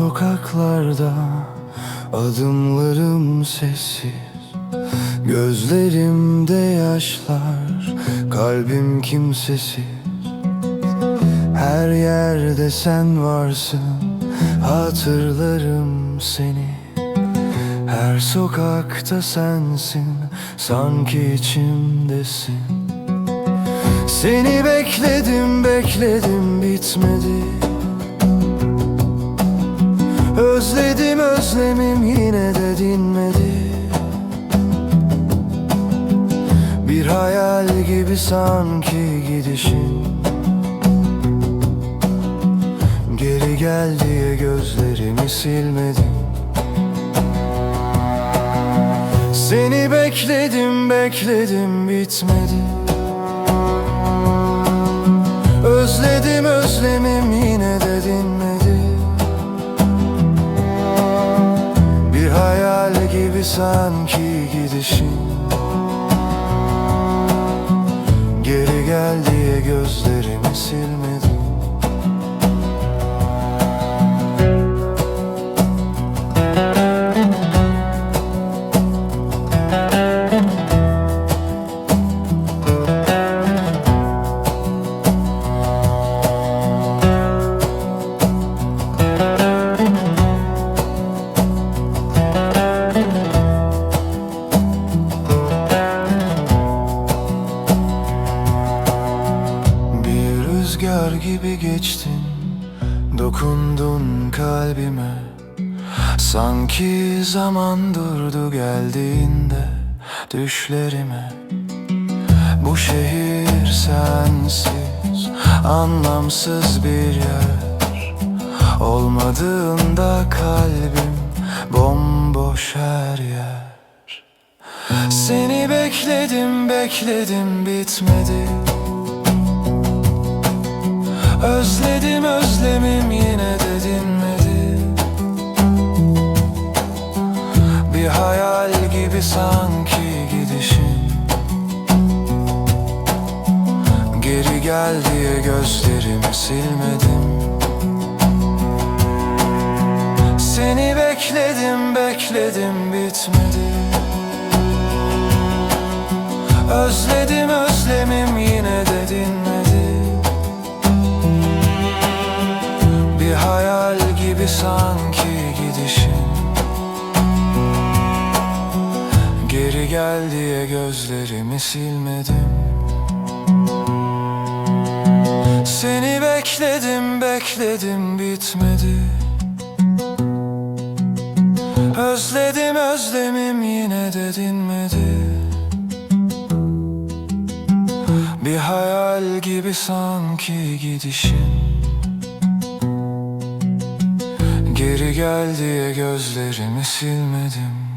sokaklarda Adımlarım sessiz Gözlerimde yaşlar Kalbim kimsesiz. Her yerde sen varsın Hatırlarım seni. Her sokakta sensin Sanki içimdesin. Seni bekledim bekledim bitmedi özlemim yine de dinmedi. Bir hayal gibi sanki gidişin. Geri gel diye gözlerimi silmedim. Seni bekledim bekledim bitmedi. Özledim özlemim gibi sanki gidişin. Geri gel diye gözlerimi silmedim rüzgar gibi geçtin Dokundun kalbime. Sanki zaman durdu geldiğinde Düşlerime. Bu şehir sensiz Anlamsız bir yer. Olmadığında kalbim Bomboş her yer. Seni bekledim bekledim bitmedi Özledim özlemim yine de dinmedi. Bir hayal gibi sanki gidişin. Geri gel diye gözlerimi silmedim. Seni bekledim bekledim bitmedi. Özledim özlemim yine de dinmedi gibi sanki gidişin. Geri gel diye gözlerimi silmedim. Seni bekledim bekledim bitmedi. Özledim özlemim yine de dinmedi. Bir hayal gibi sanki gidişin Geri gel diye gözlerimi silmedim